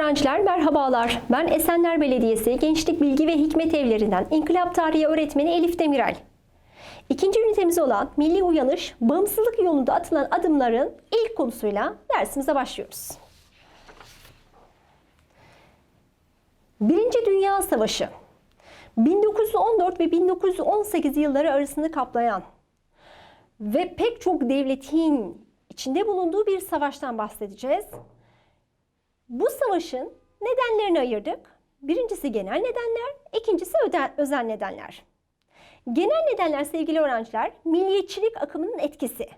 Öğrenciler merhabalar. Ben Esenler Belediyesi Gençlik Bilgi ve Hikmet Evlerinden İnkılap Tarihi Öğretmeni Elif Demirel. İkinci ünitemiz olan Milli Uyanış, bağımsızlık yolunda atılan adımların ilk konusuyla dersimize başlıyoruz. Birinci Dünya Savaşı 1914 ve 1918 yılları arasını kaplayan ve pek çok devletin içinde bulunduğu bir savaştan bahsedeceğiz. Bu savaşın nedenlerini ayırdık. Birincisi genel nedenler, ikincisi özel nedenler. Genel nedenler sevgili öğrenciler, milliyetçilik akımının etkisi.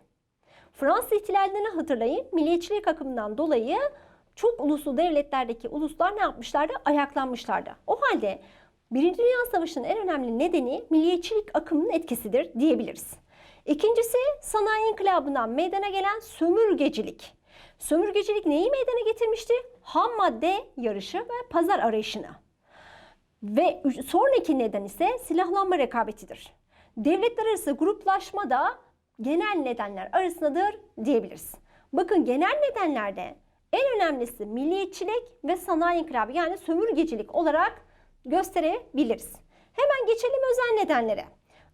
Fransız ihtilalinden hatırlayın, milliyetçilik akımından dolayı çok uluslu devletlerdeki uluslar ne yapmışlardı? Ayaklanmışlardı. O halde Birinci Dünya Savaşı'nın en önemli nedeni milliyetçilik akımının etkisidir diyebiliriz. İkincisi sanayi inkılabından meydana gelen sömürgecilik. Sömürgecilik neyi meydana getirmişti? Ham madde yarışı ve pazar arayışını. Ve sonraki neden ise silahlanma rekabetidir. Devletler arası gruplaşma da genel nedenler arasındadır diyebiliriz. Bakın genel nedenlerde en önemlisi milliyetçilik ve sanayi inkılabı yani sömürgecilik olarak gösterebiliriz. Hemen geçelim özel nedenlere.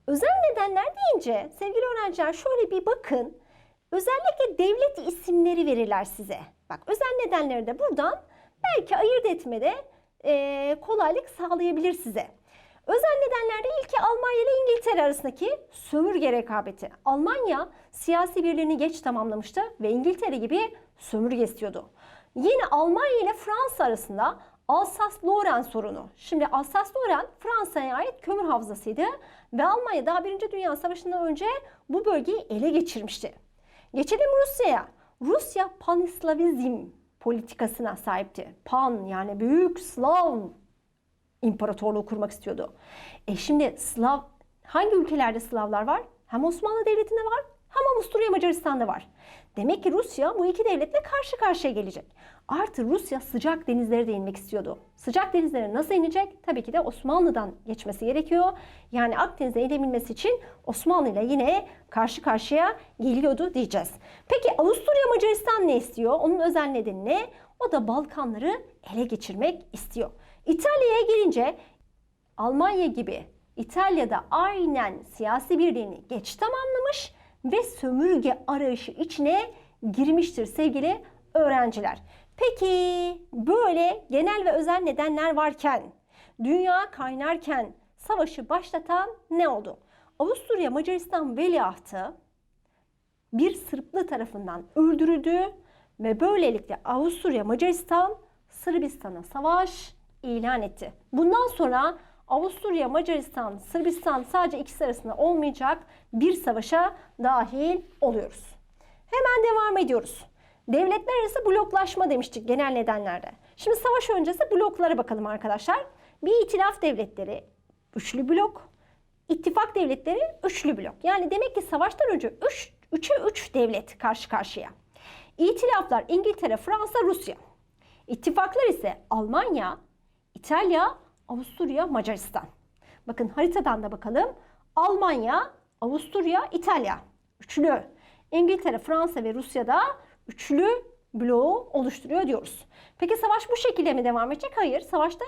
Özel nedenler deyince sevgili öğrenciler şöyle bir bakın. Özellikle devlet isimleri verirler size. Bak özel nedenleri de buradan belki ayırt etmede eee, kolaylık sağlayabilir size. Özel nedenlerde ilki Almanya ile İngiltere arasındaki sömürge rekabeti. Almanya siyasi birliğini geç tamamlamıştı ve İngiltere gibi sömürge istiyordu. Yine Almanya ile Fransa arasında Alsas-Lorraine sorunu. Şimdi Alsas-Lorraine Fransa'ya ait kömür havzasıydı ve Almanya daha Birinci Dünya Savaşı'ndan önce bu bölgeyi ele geçirmişti. Geçelim Rusya'ya. Rusya panislavizm politikasına sahipti. Pan yani büyük Slav imparatorluğu kurmak istiyordu. E şimdi Slav hangi ülkelerde Slavlar var? Hem Osmanlı Devleti'nde var hem Avusturya Macaristan'da var. Demek ki Rusya bu iki devletle karşı karşıya gelecek. Artı Rusya sıcak denizlere de inmek istiyordu. Sıcak denizlere nasıl inecek? Tabii ki de Osmanlı'dan geçmesi gerekiyor. Yani Akdeniz'e inebilmesi için Osmanlı ile yine karşı karşıya geliyordu diyeceğiz. Peki Avusturya Macaristan ne istiyor? Onun özel nedeni ne? O da Balkanları ele geçirmek istiyor. İtalya'ya gelince Almanya gibi İtalya'da aynen siyasi birliğini geç tamamlamış ve sömürge arayışı içine girmiştir sevgili öğrenciler. Peki böyle genel ve özel nedenler varken, dünya kaynarken savaşı başlatan ne oldu? Avusturya Macaristan veliahtı bir Sırplı tarafından öldürüldü ve böylelikle Avusturya Macaristan Sırbistan'a savaş ilan etti. Bundan sonra Avusturya, Macaristan, Sırbistan sadece ikisi arasında olmayacak bir savaşa dahil oluyoruz. Hemen devam ediyoruz. Devletler arası bloklaşma demiştik genel nedenlerde. Şimdi savaş öncesi bloklara bakalım arkadaşlar. Bir itilaf devletleri üçlü blok, ittifak devletleri üçlü blok. Yani demek ki savaştan önce 3 3'e 3 devlet karşı karşıya. İtilaflar İngiltere, Fransa, Rusya. İttifaklar ise Almanya, İtalya, Avusturya, Macaristan. Bakın haritadan da bakalım. Almanya, Avusturya, İtalya. Üçlü. İngiltere, Fransa ve Rusya'da üçlü bloğu oluşturuyor diyoruz. Peki savaş bu şekilde mi devam edecek? Hayır. Savaşta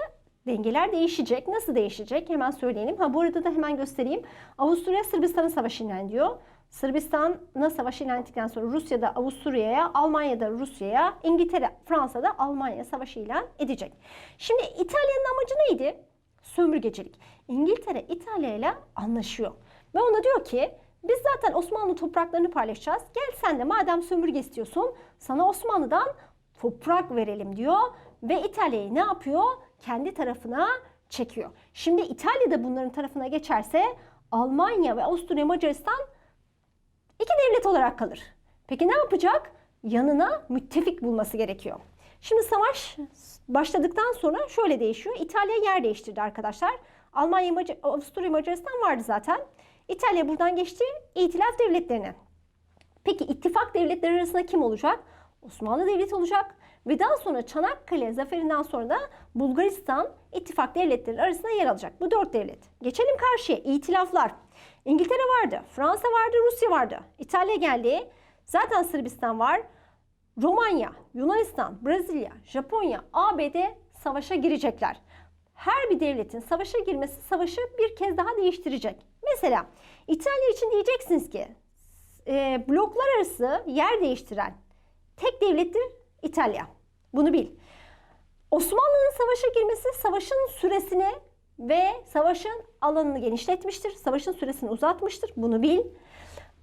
dengeler değişecek. Nasıl değişecek? Hemen söyleyelim. Ha bu arada da hemen göstereyim. Avusturya Sırbistan'a savaş ilan diyor. Sırbistan'a savaş ilan ettikten sonra Rusya'da Avusturya'ya, Almanya'da Rusya'ya, İngiltere, Fransa'da Almanya savaşı ilan edecek. Şimdi İtalya'nın amacı neydi? Sömürgecilik. İngiltere İtalya ile anlaşıyor. Ve ona diyor ki biz zaten Osmanlı topraklarını paylaşacağız. Gel sen de madem sömürge istiyorsun sana Osmanlı'dan toprak verelim diyor. Ve İtalya'yı ne yapıyor? Kendi tarafına çekiyor. Şimdi İtalya da bunların tarafına geçerse Almanya ve Avusturya Macaristan iki devlet olarak kalır. Peki ne yapacak? Yanına müttefik bulması gerekiyor. Şimdi savaş başladıktan sonra şöyle değişiyor. İtalya yer değiştirdi arkadaşlar. Almanya, Mac Avusturya, Macaristan vardı zaten. İtalya buradan geçti İtilaf devletlerine. Peki ittifak devletleri arasında kim olacak? Osmanlı Devleti olacak ve daha sonra Çanakkale zaferinden sonra da Bulgaristan ittifak devletleri arasında yer alacak. Bu dört devlet. Geçelim karşıya. İtilaflar. İngiltere vardı, Fransa vardı, Rusya vardı. İtalya geldi. Zaten Sırbistan var. Romanya, Yunanistan, Brezilya, Japonya, ABD savaşa girecekler. Her bir devletin savaşa girmesi savaşı bir kez daha değiştirecek. Mesela İtalya için diyeceksiniz ki e, bloklar arası yer değiştiren tek devlettir İtalya. Bunu bil. Osmanlı'nın savaşa girmesi savaşın süresini ve savaşın alanını genişletmiştir. Savaşın süresini uzatmıştır. Bunu bil.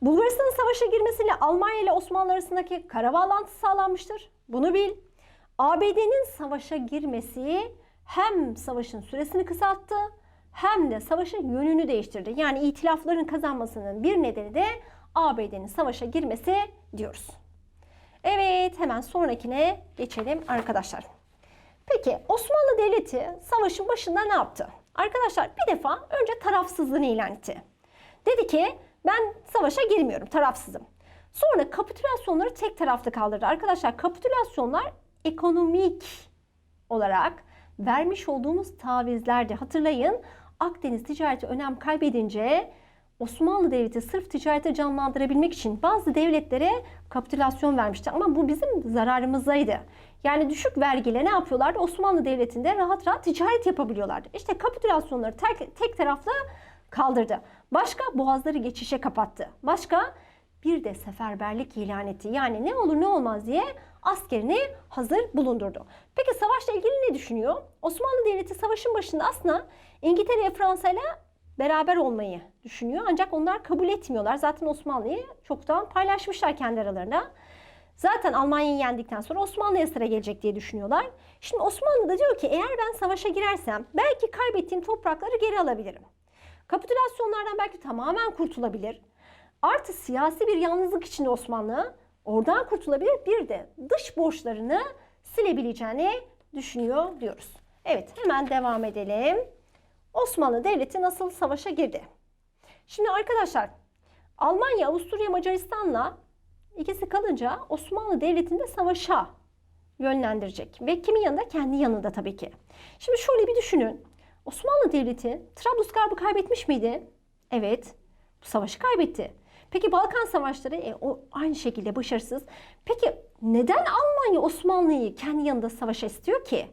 Bulgaristan'ın savaşa girmesiyle Almanya ile Osmanlı arasındaki kara bağlantısı sağlanmıştır. Bunu bil. ABD'nin savaşa girmesi hem savaşın süresini kısalttı hem de savaşın yönünü değiştirdi. Yani itilafların kazanmasının bir nedeni de ABD'nin savaşa girmesi diyoruz. Evet hemen sonrakine geçelim arkadaşlar. Peki Osmanlı Devleti savaşın başında ne yaptı? Arkadaşlar bir defa önce tarafsızlığını ilan etti. Dedi ki ben savaşa girmiyorum tarafsızım. Sonra kapitülasyonları tek taraflı kaldırdı. Arkadaşlar kapitülasyonlar ekonomik olarak vermiş olduğumuz tavizlerdi. Hatırlayın Akdeniz ticareti önem kaybedince Osmanlı Devleti sırf ticareti canlandırabilmek için bazı devletlere kapitülasyon vermişti. Ama bu bizim zararımızdaydı. Yani düşük vergiyle ne yapıyorlardı? Osmanlı Devleti'nde rahat rahat ticaret yapabiliyorlardı. İşte kapitülasyonları tek, tek taraflı kaldırdı. Başka boğazları geçişe kapattı. Başka bir de seferberlik ilan etti. Yani ne olur ne olmaz diye askerini hazır bulundurdu. Peki savaşla ilgili ne düşünüyor? Osmanlı Devleti savaşın başında aslında İngiltere ve Fransa ile beraber olmayı düşünüyor. Ancak onlar kabul etmiyorlar. Zaten Osmanlı'yı çoktan paylaşmışlar kendi aralarında. Zaten Almanya'yı yendikten sonra Osmanlı'ya sıra gelecek diye düşünüyorlar. Şimdi Osmanlı da diyor ki eğer ben savaşa girersem belki kaybettiğim toprakları geri alabilirim. Kapitülasyonlardan belki tamamen kurtulabilir. Artı siyasi bir yalnızlık içinde Osmanlı oradan kurtulabilir. Bir de dış borçlarını silebileceğini düşünüyor diyoruz. Evet hemen devam edelim. Osmanlı Devleti nasıl savaşa girdi? Şimdi arkadaşlar Almanya, Avusturya, Macaristan'la ikisi kalınca Osmanlı Devleti'nde savaşa yönlendirecek. Ve kimin yanında? Kendi yanında tabii ki. Şimdi şöyle bir düşünün. Osmanlı Devleti Trablusgarb'ı kaybetmiş miydi? Evet. Bu savaşı kaybetti. Peki Balkan Savaşları e, o aynı şekilde başarısız. Peki neden Almanya Osmanlı'yı kendi yanında savaşa istiyor ki?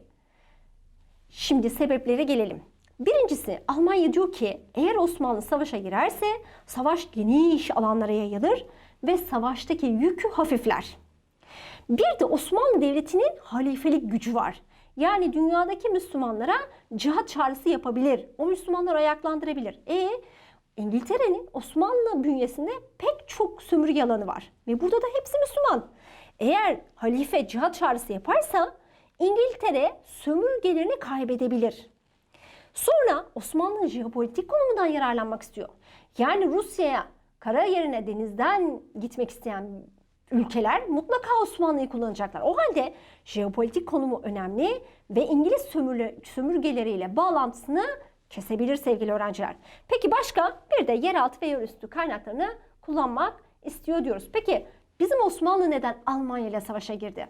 Şimdi sebeplere gelelim. Birincisi Almanya diyor ki eğer Osmanlı savaşa girerse savaş geniş alanlara yayılır ve savaştaki yükü hafifler. Bir de Osmanlı Devleti'nin halifelik gücü var. Yani dünyadaki Müslümanlara cihat çağrısı yapabilir. O Müslümanları ayaklandırabilir. E İngiltere'nin Osmanlı bünyesinde pek çok sömürge alanı var. Ve burada da hepsi Müslüman. Eğer halife cihat çağrısı yaparsa İngiltere sömürgelerini kaybedebilir. Sonra Osmanlı jeopolitik konumundan yararlanmak istiyor. Yani Rusya'ya kara yerine denizden gitmek isteyen ülkeler mutlaka Osmanlı'yı kullanacaklar. O halde jeopolitik konumu önemli ve İngiliz sömürle, sömürgeleriyle bağlantısını kesebilir sevgili öğrenciler. Peki başka? Bir de yeraltı ve yerüstü kaynaklarını kullanmak istiyor diyoruz. Peki bizim Osmanlı neden Almanya ile savaşa girdi?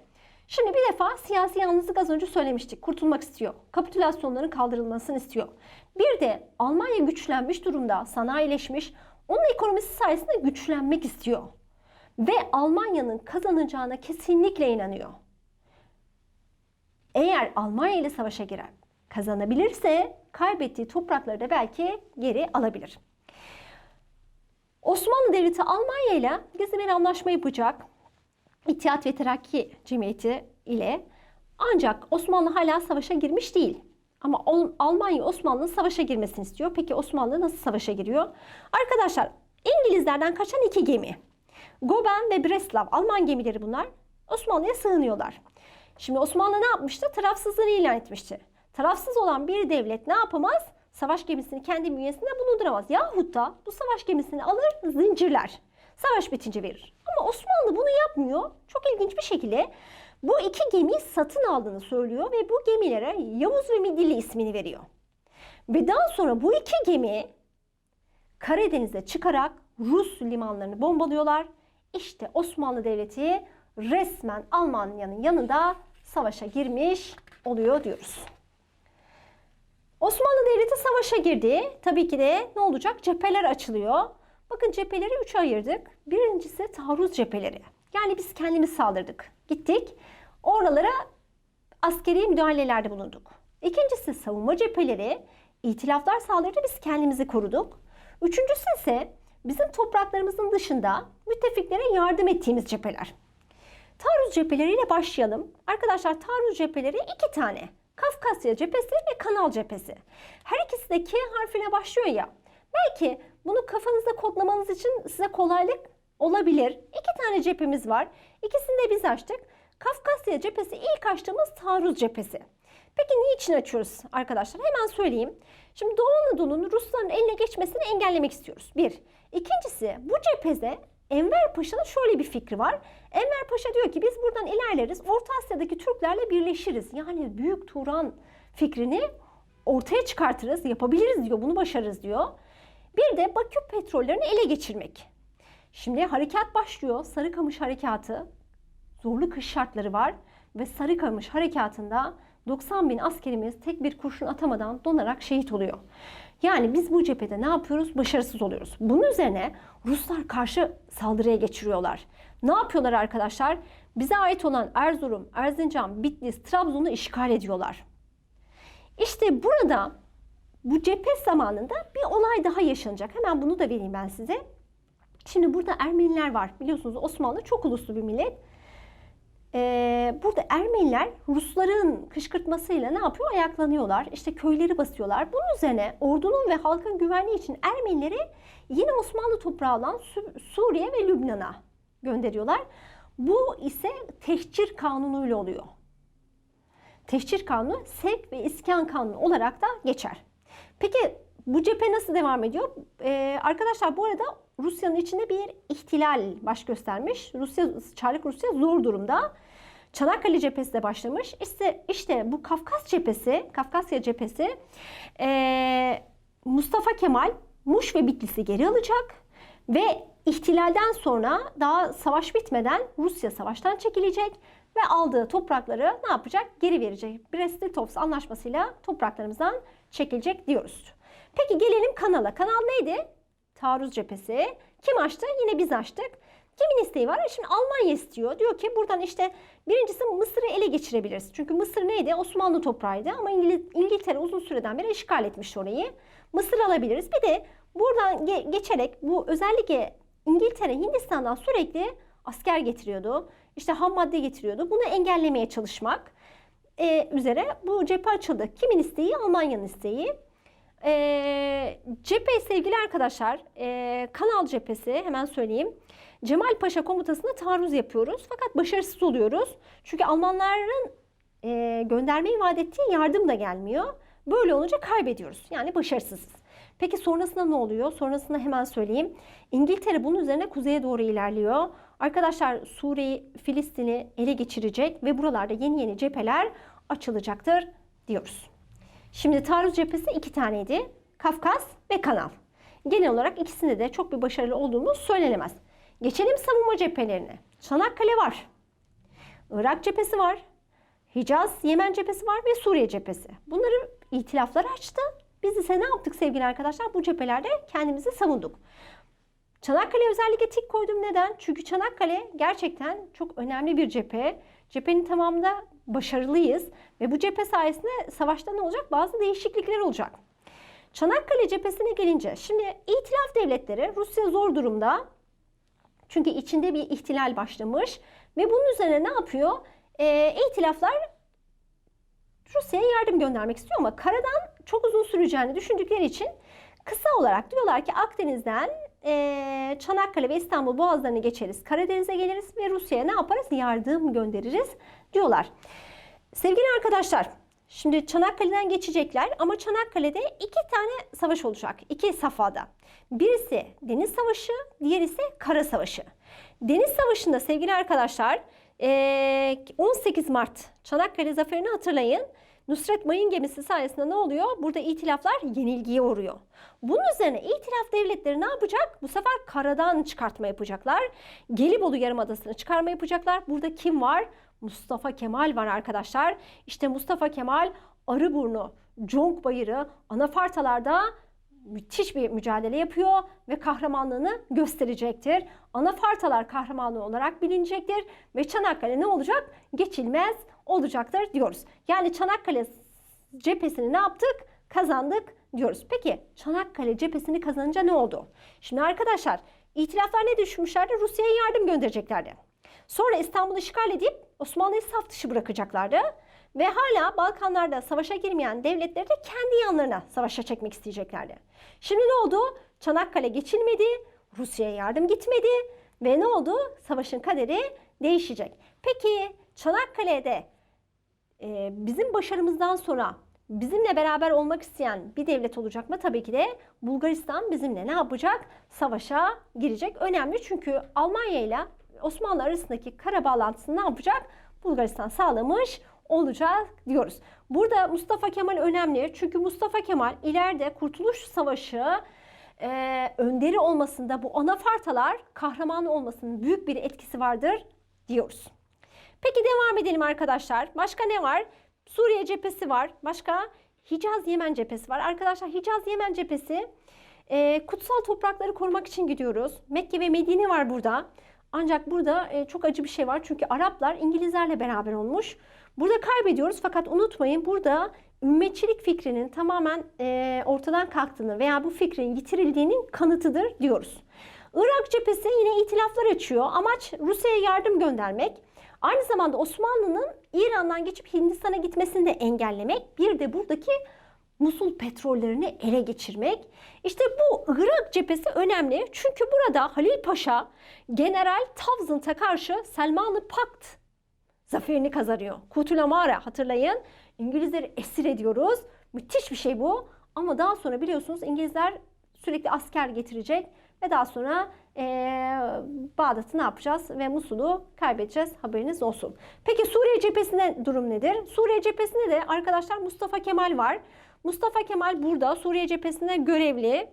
Şimdi bir defa siyasi yalnızlık az önce söylemiştik. Kurtulmak istiyor. Kapitülasyonların kaldırılmasını istiyor. Bir de Almanya güçlenmiş durumda, sanayileşmiş. Onun ekonomisi sayesinde güçlenmek istiyor. Ve Almanya'nın kazanacağına kesinlikle inanıyor. Eğer Almanya ile savaşa girer, kazanabilirse kaybettiği toprakları da belki geri alabilir. Osmanlı Devleti Almanya ile gizli bir anlaşma yapacak. İttihat ve Terakki Cemiyeti ile ancak Osmanlı hala savaşa girmiş değil. Ama Almanya Osmanlı'nın savaşa girmesini istiyor. Peki Osmanlı nasıl savaşa giriyor? Arkadaşlar İngilizlerden kaçan iki gemi. Goben ve Breslav Alman gemileri bunlar. Osmanlı'ya sığınıyorlar. Şimdi Osmanlı ne yapmıştı? Tarafsızlığını ilan etmişti. Tarafsız olan bir devlet ne yapamaz? Savaş gemisini kendi bünyesinde bulunduramaz. Yahut da bu savaş gemisini alır zincirler. Savaş bitince verir. Ama Osmanlı bunu yapmıyor. Çok ilginç bir şekilde bu iki gemiyi satın aldığını söylüyor ve bu gemilere Yavuz ve Midilli ismini veriyor. Ve daha sonra bu iki gemi Karadeniz'e çıkarak Rus limanlarını bombalıyorlar. İşte Osmanlı Devleti resmen Almanya'nın yanında savaşa girmiş oluyor diyoruz. Osmanlı Devleti savaşa girdi. Tabii ki de ne olacak? Cepheler açılıyor. Bakın cepheleri üçe ayırdık. Birincisi taarruz cepheleri. Yani biz kendimiz saldırdık. Gittik. Oralara askeri müdahalelerde bulunduk. İkincisi savunma cepheleri. İtilaflar saldırdı biz kendimizi koruduk. Üçüncüsü ise bizim topraklarımızın dışında müttefiklere yardım ettiğimiz cepheler. Taarruz cepheleriyle başlayalım. Arkadaşlar taarruz cepheleri iki tane. Kafkasya cephesi ve Kanal cephesi. Her ikisi de K harfiyle başlıyor ya. Belki bunu kafanızda kodlamanız için size kolaylık olabilir. İki tane cephemiz var. İkisini de biz açtık. Kafkasya cephesi ilk açtığımız taarruz cephesi. Peki niçin açıyoruz arkadaşlar? Hemen söyleyeyim. Şimdi Doğu Anadolu'nun Rusların eline geçmesini engellemek istiyoruz. Bir. İkincisi bu cephede Enver Paşa'nın şöyle bir fikri var. Enver Paşa diyor ki biz buradan ilerleriz. Orta Asya'daki Türklerle birleşiriz. Yani Büyük Turan fikrini ortaya çıkartırız, yapabiliriz diyor. Bunu başarırız diyor. Bir de Bakü petrollerini ele geçirmek. Şimdi harekat başlıyor. Sarıkamış harekatı. Zorlu kış şartları var. Ve Sarıkamış harekatında 90 bin askerimiz tek bir kurşun atamadan donarak şehit oluyor. Yani biz bu cephede ne yapıyoruz? Başarısız oluyoruz. Bunun üzerine Ruslar karşı saldırıya geçiriyorlar. Ne yapıyorlar arkadaşlar? Bize ait olan Erzurum, Erzincan, Bitlis, Trabzon'u işgal ediyorlar. İşte burada bu cephe zamanında bir olay daha yaşanacak. Hemen bunu da vereyim ben size. Şimdi burada Ermeniler var. Biliyorsunuz Osmanlı çok uluslu bir millet. Ee, burada Ermeniler Rusların kışkırtmasıyla ne yapıyor? Ayaklanıyorlar. İşte köyleri basıyorlar. Bunun üzerine ordunun ve halkın güvenliği için Ermenileri yine Osmanlı toprağı olan Suriye ve Lübnan'a gönderiyorlar. Bu ise tehcir kanunuyla oluyor. Tehcir kanunu sevk ve iskan kanunu olarak da geçer. Peki bu cephe nasıl devam ediyor? Ee, arkadaşlar bu arada Rusya'nın içinde bir ihtilal baş göstermiş. Rusya, Çarlık Rusya zor durumda. Çanakkale cephesi de başlamış. İşte, işte bu Kafkas cephesi, Kafkasya cephesi ee, Mustafa Kemal Muş ve Bitlis'i geri alacak ve ihtilalden sonra daha savaş bitmeden Rusya savaştan çekilecek ve aldığı toprakları ne yapacak? Geri verecek. Brest-Litovsk anlaşmasıyla topraklarımızdan çekilecek diyoruz. Peki gelelim kanala. Kanal neydi? Taarruz cephesi. Kim açtı? Yine biz açtık. Kimin isteği var? Şimdi Almanya istiyor. Diyor ki buradan işte birincisi Mısır'ı ele geçirebiliriz. Çünkü Mısır neydi? Osmanlı toprağıydı ama İngil- İngiltere uzun süreden beri işgal etmiş orayı. Mısır alabiliriz. Bir de buradan ge- geçerek bu özellikle İngiltere Hindistan'dan sürekli asker getiriyordu. İşte ham madde getiriyordu. Bunu engellemeye çalışmak e, üzere bu cephe açıldı. Kimin isteği? Almanya'nın isteği. E, cephe sevgili arkadaşlar, e, Kanal cephesi hemen söyleyeyim. Cemal Paşa komutasına taarruz yapıyoruz fakat başarısız oluyoruz. Çünkü Almanların e, göndermeyi vaat ettiği yardım da gelmiyor. Böyle olunca kaybediyoruz. Yani başarısızız. Peki sonrasında ne oluyor? Sonrasında hemen söyleyeyim. İngiltere bunun üzerine kuzeye doğru ilerliyor. Arkadaşlar Suriye'yi, Filistin'i ele geçirecek ve buralarda yeni yeni cepheler açılacaktır diyoruz. Şimdi taarruz cephesi iki taneydi. Kafkas ve Kanal. Genel olarak ikisinde de çok bir başarılı olduğumuz söylenemez. Geçelim savunma cephelerine. Çanakkale var. Irak cephesi var. Hicaz, Yemen cephesi var ve Suriye cephesi. Bunları itilaflar açtı. Biz ise ne yaptık sevgili arkadaşlar? Bu cephelerde kendimizi savunduk. Çanakkale özellikle tik koydum. Neden? Çünkü Çanakkale gerçekten çok önemli bir cephe. Cephenin tamamında başarılıyız. Ve bu cephe sayesinde savaşta ne olacak? Bazı değişiklikler olacak. Çanakkale cephesine gelince, şimdi itilaf devletleri Rusya zor durumda. Çünkü içinde bir ihtilal başlamış. Ve bunun üzerine ne yapıyor? İtilaflar Rusya'ya yardım göndermek istiyor ama karadan çok uzun süreceğini düşündükleri için kısa olarak diyorlar ki Akdeniz'den eee, Çanakkale ve İstanbul boğazlarını geçeriz. Karadeniz'e geliriz ve Rusya'ya ne yaparız? Yardım göndeririz diyorlar. Sevgili arkadaşlar, şimdi Çanakkale'den geçecekler ama Çanakkale'de iki tane savaş olacak. iki safhada. Birisi deniz savaşı, diğer ise kara savaşı. Deniz savaşında sevgili arkadaşlar eee, 18 Mart Çanakkale zaferini hatırlayın. Nusret Mayın gemisi sayesinde ne oluyor? Burada itilaflar yenilgiye uğruyor. Bunun üzerine itilaf devletleri ne yapacak? Bu sefer karadan çıkartma yapacaklar. Gelibolu Yarımadası'nı çıkarma yapacaklar. Burada kim var? Mustafa Kemal var arkadaşlar. İşte Mustafa Kemal Arıburnu, Conk Bayırı, Anafartalar'da müthiş bir mücadele yapıyor ve kahramanlığını gösterecektir. Anafartalar kahramanı olarak bilinecektir ve Çanakkale ne olacak? Geçilmez olacaktır diyoruz. Yani Çanakkale cephesini ne yaptık? Kazandık diyoruz. Peki Çanakkale cephesini kazanınca ne oldu? Şimdi arkadaşlar itilaflar ne düşünmüşlerdi? Rusya'ya yardım göndereceklerdi. Sonra İstanbul'u işgal edip Osmanlı'yı saf dışı bırakacaklardı. Ve hala Balkanlarda savaşa girmeyen devletleri de kendi yanlarına savaşa çekmek isteyeceklerdi. Şimdi ne oldu? Çanakkale geçilmedi, Rusya'ya yardım gitmedi ve ne oldu? Savaşın kaderi değişecek. Peki Çanakkale'de e, bizim başarımızdan sonra bizimle beraber olmak isteyen bir devlet olacak mı? Tabii ki de Bulgaristan bizimle ne yapacak? Savaşa girecek. Önemli çünkü Almanya ile Osmanlı arasındaki kara bağlantısını ne yapacak? Bulgaristan sağlamış olacak diyoruz. Burada Mustafa Kemal önemli çünkü Mustafa Kemal ileride Kurtuluş Savaşı e, önderi olmasında bu anafartalar kahraman olmasının büyük bir etkisi vardır diyoruz. Peki devam edelim arkadaşlar. Başka ne var? Suriye cephesi var. Başka Hicaz Yemen cephesi var. Arkadaşlar Hicaz Yemen cephesi e, kutsal toprakları korumak için gidiyoruz. Mekke ve Medine var burada. Ancak burada e, çok acı bir şey var. Çünkü Araplar İngilizlerle beraber olmuş. Burada kaybediyoruz fakat unutmayın burada ümmetçilik fikrinin tamamen e, ortadan kalktığını veya bu fikrin yitirildiğinin kanıtıdır diyoruz. Irak cephesi yine itilaflar açıyor. Amaç Rusya'ya yardım göndermek. Aynı zamanda Osmanlı'nın İran'dan geçip Hindistan'a gitmesini de engellemek. Bir de buradaki Musul petrollerini ele geçirmek. İşte bu Irak cephesi önemli. Çünkü burada Halil Paşa General Tavzınt'a karşı Selman-ı Pakt zaferini kazanıyor. Kutulamara hatırlayın. İngilizleri esir ediyoruz. Müthiş bir şey bu. Ama daha sonra biliyorsunuz İngilizler sürekli asker getirecek ve daha sonra ee, Bağdat'ı ne yapacağız ve Musul'u kaybedeceğiz haberiniz olsun. Peki Suriye cephesinde durum nedir? Suriye cephesinde de arkadaşlar Mustafa Kemal var. Mustafa Kemal burada Suriye cephesinde görevli.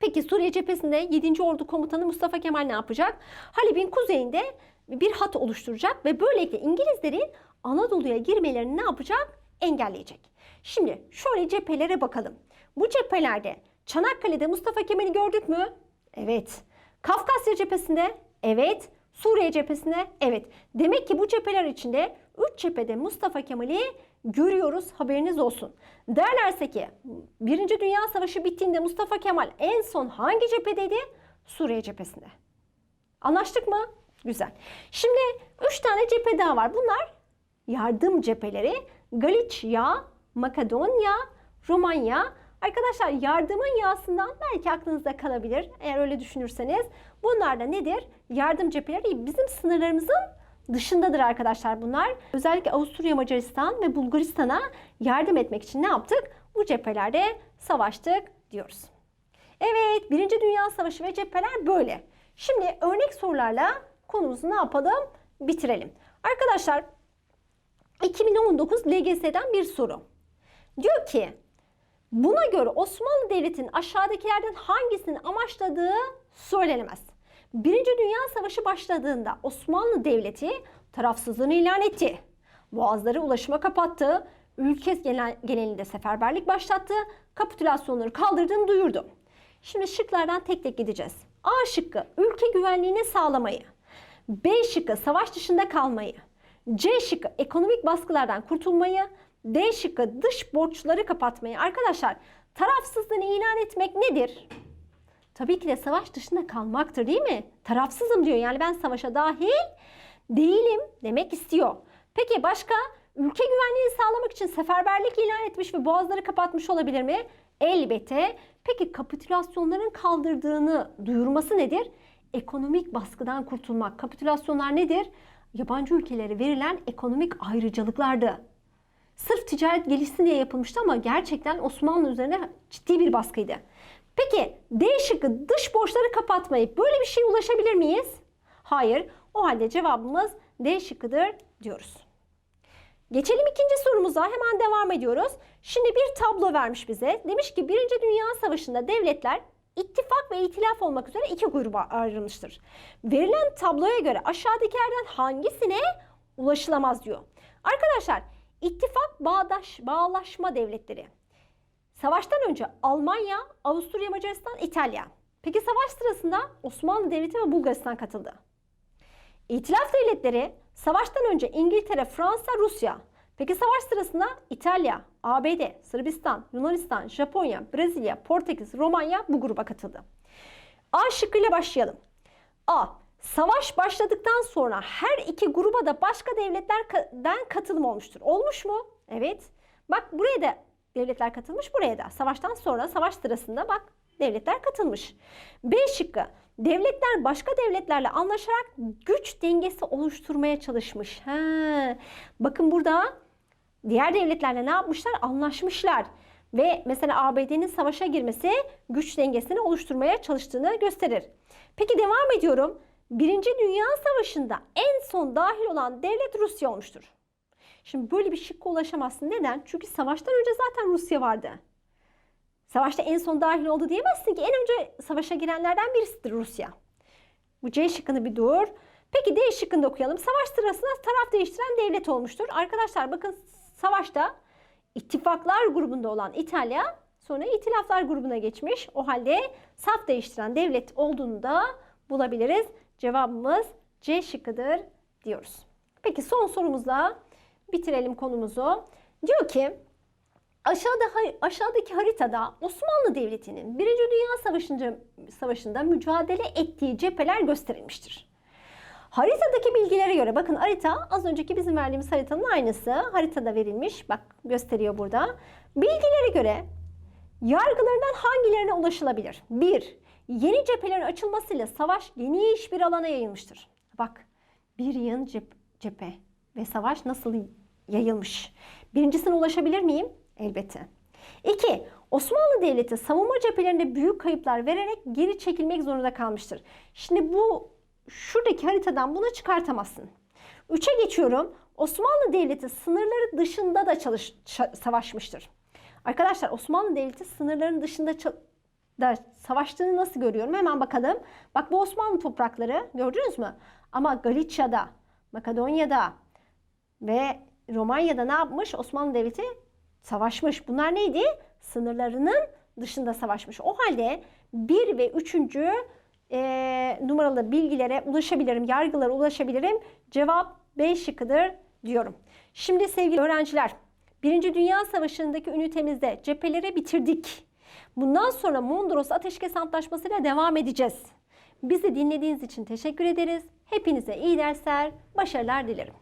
Peki Suriye cephesinde 7. Ordu Komutanı Mustafa Kemal ne yapacak? Halep'in kuzeyinde bir hat oluşturacak ve böylelikle İngilizlerin Anadolu'ya girmelerini ne yapacak? Engelleyecek. Şimdi şöyle cephelere bakalım. Bu cephelerde Çanakkale'de Mustafa Kemal'i gördük mü? Evet. Kafkasya cephesinde? Evet. Suriye cephesinde? Evet. Demek ki bu cepheler içinde 3 cephede Mustafa Kemal'i görüyoruz haberiniz olsun. Derlerse ki 1. Dünya Savaşı bittiğinde Mustafa Kemal en son hangi cephedeydi? Suriye cephesinde. Anlaştık mı? Güzel. Şimdi 3 tane cephe daha var. Bunlar yardım cepheleri. Galicia, Makedonya, Romanya. Arkadaşlar yardımın yağsından belki aklınızda kalabilir. Eğer öyle düşünürseniz. Bunlar da nedir? Yardım cepheleri bizim sınırlarımızın dışındadır arkadaşlar bunlar. Özellikle Avusturya, Macaristan ve Bulgaristan'a yardım etmek için ne yaptık? Bu cephelerde savaştık diyoruz. Evet, Birinci Dünya Savaşı ve cepheler böyle. Şimdi örnek sorularla konumuzu ne yapalım? Bitirelim. Arkadaşlar 2019 LGS'den bir soru. Diyor ki buna göre Osmanlı Devleti'nin aşağıdakilerden hangisini amaçladığı söylenemez. Birinci Dünya Savaşı başladığında Osmanlı Devleti tarafsızlığını ilan etti. Boğazları ulaşıma kapattı. Ülke genelinde seferberlik başlattı. Kapitülasyonları kaldırdığını duyurdu. Şimdi şıklardan tek tek gideceğiz. A şıkkı ülke güvenliğini sağlamayı. B şıkkı savaş dışında kalmayı. C şıkkı ekonomik baskılardan kurtulmayı. D şıkkı dış borçları kapatmayı. Arkadaşlar tarafsızlığını ilan etmek nedir? Tabii ki de savaş dışında kalmaktır değil mi? Tarafsızım diyor. Yani ben savaşa dahil değilim demek istiyor. Peki başka? Ülke güvenliğini sağlamak için seferberlik ilan etmiş ve boğazları kapatmış olabilir mi? Elbette. Peki kapitülasyonların kaldırdığını duyurması nedir? Ekonomik baskıdan kurtulmak. Kapitülasyonlar nedir? Yabancı ülkelere verilen ekonomik ayrıcalıklardı. Sırf ticaret gelişsin diye yapılmıştı ama gerçekten Osmanlı üzerine ciddi bir baskıydı. Peki D şıkkı dış borçları kapatmayı böyle bir şeye ulaşabilir miyiz? Hayır. O halde cevabımız D şıkkıdır diyoruz. Geçelim ikinci sorumuza. Hemen devam ediyoruz. Şimdi bir tablo vermiş bize. Demiş ki Birinci Dünya Savaşı'nda devletler ittifak ve itilaf olmak üzere iki gruba ayrılmıştır. Verilen tabloya göre aşağıdakilerden hangisine ulaşılamaz diyor. Arkadaşlar ittifak bağdaş, bağlaşma devletleri. Savaştan önce Almanya, Avusturya, Macaristan, İtalya. Peki savaş sırasında Osmanlı Devleti ve Bulgaristan katıldı. İtilaf devletleri savaştan önce İngiltere, Fransa, Rusya. Peki savaş sırasında İtalya, ABD, Sırbistan, Yunanistan, Japonya, Brezilya, Portekiz, Romanya bu gruba katıldı. A şıkkıyla başlayalım. A. Savaş başladıktan sonra her iki gruba da başka devletlerden katılım olmuştur. Olmuş mu? Evet. Bak buraya da devletler katılmış, buraya da. Savaştan sonra, savaş sırasında bak devletler katılmış. B şıkkı. Devletler başka devletlerle anlaşarak güç dengesi oluşturmaya çalışmış. Ha. Bakın burada diğer devletlerle ne yapmışlar? Anlaşmışlar. Ve mesela ABD'nin savaşa girmesi güç dengesini oluşturmaya çalıştığını gösterir. Peki devam ediyorum. Birinci Dünya Savaşı'nda en son dahil olan devlet Rusya olmuştur. Şimdi böyle bir şıkka ulaşamazsın. Neden? Çünkü savaştan önce zaten Rusya vardı. Savaşta en son dahil oldu diyemezsin ki. En önce savaşa girenlerden birisidir Rusya. Bu C şıkkını bir dur. Peki D şıkkını da okuyalım. Savaş sırasında taraf değiştiren devlet olmuştur. Arkadaşlar bakın savaşta ittifaklar grubunda olan İtalya sonra itilaflar grubuna geçmiş. O halde saf değiştiren devlet olduğunu da bulabiliriz. Cevabımız C şıkkıdır diyoruz. Peki son sorumuzla bitirelim konumuzu. Diyor ki aşağıda aşağıdaki haritada Osmanlı Devleti'nin Birinci Dünya Savaşı'nda, Savaşı'nda mücadele ettiği cepheler gösterilmiştir. Haritadaki bilgilere göre bakın harita az önceki bizim verdiğimiz haritanın aynısı. Haritada verilmiş. Bak gösteriyor burada. Bilgilere göre yargılarından hangilerine ulaşılabilir? 1. Yeni cephelerin açılmasıyla savaş geniş bir alana yayılmıştır. Bak bir yığın cep cephe ve savaş nasıl yayılmış? Birincisine ulaşabilir miyim? Elbette. 2. Osmanlı Devleti savunma cephelerinde büyük kayıplar vererek geri çekilmek zorunda kalmıştır. Şimdi bu şuradaki haritadan bunu çıkartamazsın. 3'e geçiyorum. Osmanlı Devleti sınırları dışında da çalış, savaşmıştır. Arkadaşlar Osmanlı Devleti sınırların dışında da savaştığını nasıl görüyorum? Hemen bakalım. Bak bu Osmanlı toprakları gördünüz mü? Ama Galicia'da, Makedonya'da ve Romanya'da ne yapmış? Osmanlı Devleti savaşmış. Bunlar neydi? Sınırlarının dışında savaşmış. O halde 1 ve 3. E, numaralı bilgilere ulaşabilirim, yargılara ulaşabilirim. Cevap B şıkkıdır diyorum. Şimdi sevgili öğrenciler, Birinci Dünya Savaşı'ndaki ünitemizde cepheleri bitirdik. Bundan sonra Mondros Ateşkes Antlaşması ile devam edeceğiz. Bizi dinlediğiniz için teşekkür ederiz. Hepinize iyi dersler, başarılar dilerim.